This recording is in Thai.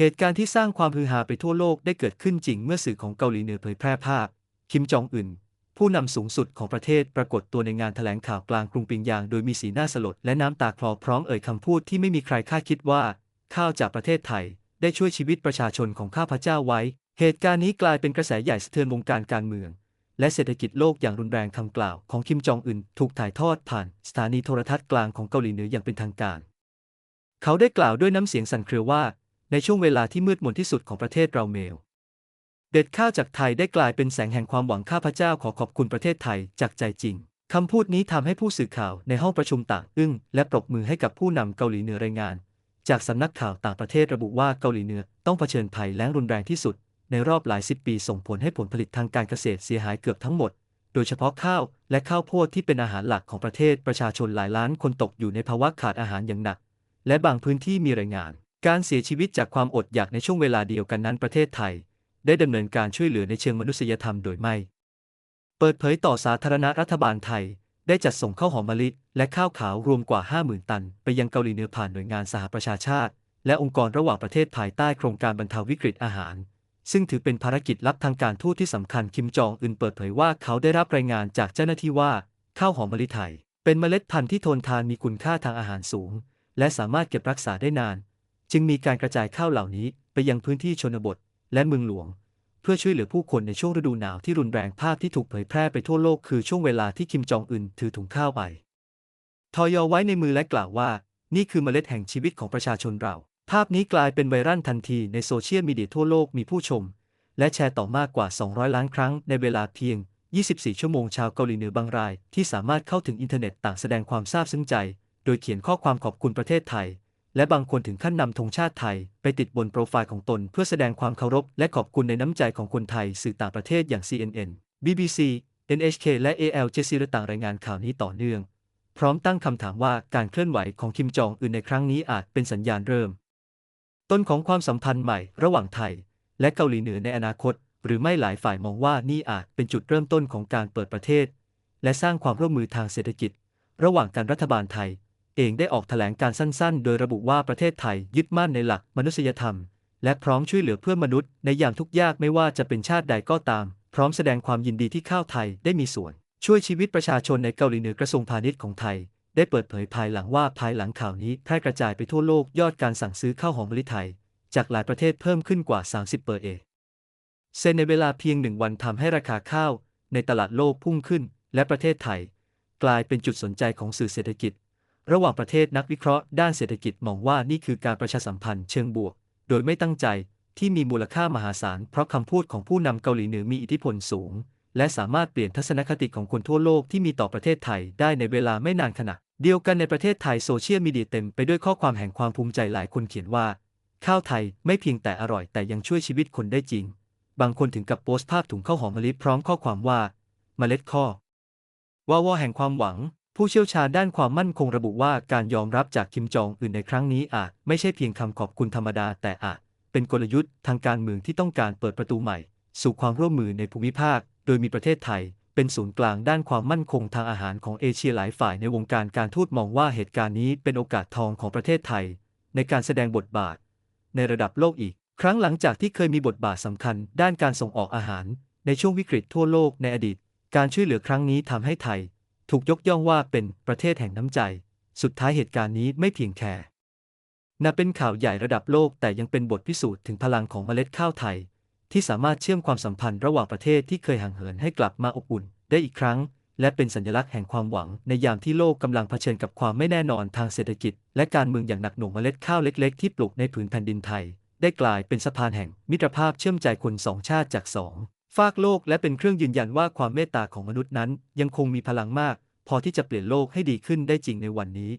เหตุการณ์ที่สร้างความฮือฮาไปทั่วโลกได้เกิดขึ้นจริงเมื่อสื่อของเกาหลีเหนือเผยแพร่ภาพ คิมจองอึนผู้นำสูงสุดของประเทศปรากฏตัวในงานแถลงข่าวกลางกรุงปิงยาง โดยมีสีหน้าสลดและน้ำตาคลอพร้อมเอ่ยคำพูดที่ไม่มีใครคาดคิดว่า ข้าวจากประเทศไทย ได้ช่วยชีวิตประชาชนของข้าพเจ้าไว้ เหตุการณ์นี้กลายเป็นกระแสใหญ่สะเทือนวงการการเมือง และเศรษฐกิจโลกอย่างรุนแรงคำกล่าวของคิมจองอึนถูกถ่ายทอดผ่านสถานีโทรทัศน์กลางของเกาหลีเหนืออย่างเป็นทางการ เขาได้กล่าวด้วยน้ำเสียงสั่นเครือว่า ในช่วงเวลาที่มืดมนที่สุดของประเทศเราเมล เด็ดข้าวจากไทยได้กลายเป็นแสงแห่งความหวังข้าพเจ้าขอขอบคุณประเทศไทยจากใจจริงคำพูดนี้ทำให้ผู้สื่อข่าวในห้องประชุมต่างอึ้งและปรบมือให้กับผู้นำเกาหลีเหนือรายงาน จากสำนักข่าวต่างประเทศระบุว่าเกาหลีเหนือต้องเผชิญภัยแล้งรุนแรงที่สุด ในรอบหลายสิบปีส่งผลให้ผลผลิตทางการเกษตรเสียหายเกือบทั้งหมด โดยเฉพาะข้าวและข้าวโพดที่เป็นอาหารหลักของประเทศประชาชนหลายล้านคนตกอยู่ในภาวะขาดอาหารอย่างหนัก และบางพื้นที่มีรายงาน การเสียชีวิตจากความอดอยากในช่วงเวลาเดียวกันนั้นประเทศไทย ได้ดำเนินการช่วยเหลือในเชิงมนุษยธรรมโดยไม่ เปิดเผยต่อสาธารณรัฐบาลไทย ได้จัดส่งข้าวหอมมะลิและข้าวขาวรวมกว่า 50,000 ตัน ไปยังเกาหลีเหนือผ่านหน่วยงานสหประชาชาติ และองค์กรระหว่างประเทศภายใต้โครงการบรรเทาวิกฤตอาหาร ซึ่งถือเป็นภารกิจลับทางการทูตที่สำคัญคิมจองอึนเปิดเผยว่าเขาได้รับรายงานจากเจ้าหน้าที่ว่าข้าวหอมมะลิไทย เป็นเมล็ดพันธุ์ที่ทนทานมีคุณค่าทางอาหารสูง และสามารถเก็บรักษาได้นาน จึงมีการกระจายข้าวเหล่านี้ไปยังพื้นที่ชนบท และเมืองหลวง เพื่อช่วยเหลือผู้คนในช่วงฤดูหนาวที่รุนแรงภาพที่ถูกเผยแพร่ไปทั่วโลกคือช่วงเวลาที่คิมจองอึนถือถุงข้าวไปทอยอไว้ในมือและกล่าวว่า นี่คือเมล็ดแห่งชีวิตของประชาชนเรา ภาพนี้กลายเป็นไวรัลทันทีในโซเชียลมีเดียทั่วโลกมีผู้ชม และแชร์ต่อมากกว่า 200 ล้านครั้งในเวลาเพียง 24 ชั่วโมงชาวเกาหลีเหนือบางราย ที่สามารถเข้าถึงอินเทอร์เน็ตต่างแสดงความซาบซึ้งใจ โดยเขียนข้อความขอบคุณประเทศไทย และบางคนถึงขั้นนำธงชาติไทย ไปติดบนโปรไฟล์ของตน เพื่อแสดงความเคารพ และขอบคุณในน้ำใจของคนไทยสื่อต่างประเทศอย่าง CNN BBC NHK และ Al Jazeera ต่างรายงานข่าวนี้ต่อเนื่อง พร้อมตั้งคำถามว่าการเคลื่อนไหวของคิมจองอึนในครั้งนี้อาจเป็นสัญญาณเริ่ม ต้นของความสัมพันธ์ใหม่ระหว่างไทย และเกาหลีเหนือในอนาคต หรือไม่หลายฝ่ายมองว่านี่อาจเป็นจุดเริ่มต้นของการเปิดประเทศ และสร้างความร่วมมือทางเศรษฐกิจ ระหว่างการรัฐบาลไทย เองได้ออกแถลงการสั้นๆ โดยระบุว่าประเทศไทยยึดมั่นในหลักมนุษยธรรม และพร้อมช่วยเหลือเพื่อนมนุษย์ในยามทุกยากไม่ว่าจะเป็นชาติใดก็ตาม พร้อมแสดงความยินดีที่ข้าวไทยได้มีส่วน ช่วยชีวิตประชาชนในเกาหลีเหนือกระทรวงพาณิชย์ของไทย ได้เปิดเผยภายหลังว่าภายหลังข่าวนี้แพร่กระจายไปทั่วโลกยอดการสั่งซื้อข้าวหอมมะลิไทย จากหลายประเทศเพิ่มขึ้นกว่า 30เปอร์เอเซนในเวลาเพียงหนึ่งวันทำให้ราคาข้าว ในตลาดโลกพุ่งขึ้น และประเทศไทย กลายเป็นจุดสนใจของสื่อเศรษฐกิจ ระหว่างประเทศนักวิเคราะห์ด้านเศรษฐกิจมองว่านี่คือการประชาสัมพันธ์เชิงบวก โดยไม่ตั้งใจที่มีมูลค่ามหาศาล เพราะคำพูดของผู้นำเกาหลีเหนือมีอิทธิพลสูง และสามารถเปลี่ยนทัศนคติของคนทั่วโลกที่มีต่อประเทศไทยได้ในเวลาไม่นานขณะเดียวกันในประเทศไทยโซเชียลมีเดียเต็มไปด้วยข้อความแห่งความภูมิใจหลายคนเขียนว่า ข้าวไทยไม่เพียงแต่อร่อยแต่ยังช่วยชีวิตคนได้จริง บางคนถึงกับโพสต์ภาพถุงข้าวหอมมะลิพร้อมข้อความว่า เมล็ดข้อวาวแห่งความหวัง ผู้เชี่ยวชาญด้านความมั่นคงระบุว่าการยอมรับจากคิมจองอึนในครั้งนี้อาจไม่ใช่เพียงคำขอบคุณธรรมดา แต่อาจเป็นกลยุทธ์ทางการเมืองที่ต้องการเปิดประตูใหม่ สู่ความร่วมมือในภูมิภาค โดยมีประเทศไทย เป็นศูนย์กลางด้านความมั่นคงทางอาหารของเอเชียหลายฝ่ายในวงการการทูตมองว่าเหตุการณ์นี้เป็นโอกาสทองของประเทศไทย ในการแสดงบทบาท ในระดับโลกอีก ครั้งหลังจากที่เคยมีบทบาทสำคัญ ด้านการส่งออกอาหาร ในช่วงวิกฤตทั่วโลกในอดีต การช่วยเหลือครั้งนี้ทำให้ไทย ถูกยกย่องว่าเป็นประเทศแห่งน้ำใจ สุดท้ายเหตุการณ์นี้ไม่เพียงแค่นับเป็นข่าวใหญ่ระดับโลกแต่ยังเป็นบทพิสูจน์ถึงพลังของเมล็ดข้าวไทย ที่สามารถเชื่อมความสัมพันธ์ระหว่างประเทศที่เคยห่างเหินให้กลับมาอบอุ่นได้อีกครั้ง และเป็นสัญลักษณ์แห่งความหวังในยามที่โลกกำลังเผชิญกับความไม่แน่นอนทางเศรษฐกิจ และการเมืองอย่างหนักหน่วงเมล็ดข้าวเล็กๆ ที่ปลูกในผืนแผ่นดินไทย ได้กลายเป็นสะพานแห่งมิตรภาพเชื่อมใจคนสองชาติจากสอง ฟากโลกและเป็นเครื่องยืนยันว่าความเมตตาของมนุษย์นั้น ยังคงมีพลังมาก พอที่จะเปลี่ยนโลกให้ดีขึ้นได้จริงในวันนี้